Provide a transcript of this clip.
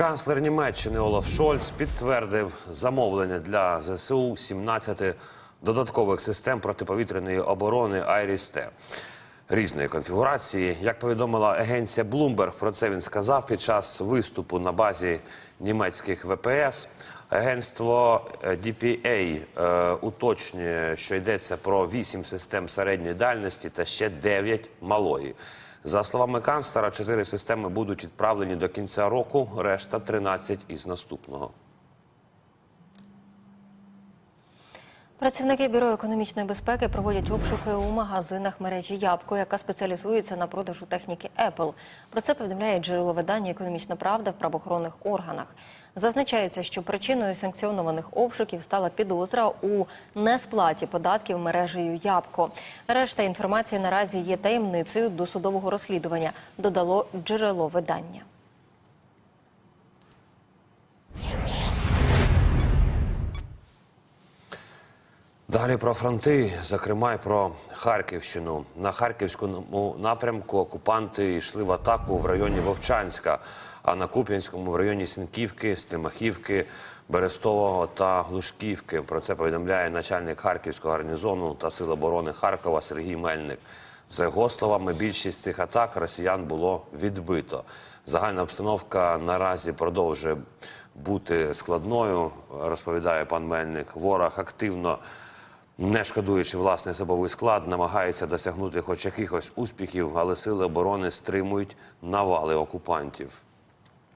Канцлер Німеччини Олаф Шольц підтвердив замовлення для ЗСУ 17 додаткових систем протиповітряної оборони «Айріс-Т» різної конфігурації. Як повідомила агенція Bloomberg, про це він сказав під час виступу на базі німецьких ВПС. Агентство е, DPA е, уточнює, що йдеться про 8 систем середньої дальності та ще 9 малої. За словами канцлера, чотири системи будуть відправлені до кінця року, решта 13 із наступного. Працівники бюро економічної безпеки проводять обшуки у магазинах мережі Ябко, яка спеціалізується на продажу техніки Apple. Про це повідомляє джерело видання Економічна правда в правоохоронних органах. Зазначається, що причиною санкціонованих обшуків стала підозра у несплаті податків мережею Ябко. Решта інформації наразі є таємницею досудового розслідування. Додало джерело видання. Далі про фронти, зокрема й про Харківщину. На харківському напрямку окупанти йшли в атаку в районі Вовчанська, а на Куп'янському в районі Сінківки, Стримахівки, Берестового та Глушківки. Про це повідомляє начальник Харківського гарнізону та Сил оборони Харкова Сергій Мельник. За його словами, більшість цих атак росіян було відбито. Загальна обстановка наразі продовжує бути складною, розповідає пан Мельник. Ворог активно не шкодуючи власний особовий склад, намагається досягнути хоч якихось успіхів, але сили оборони стримують навали окупантів.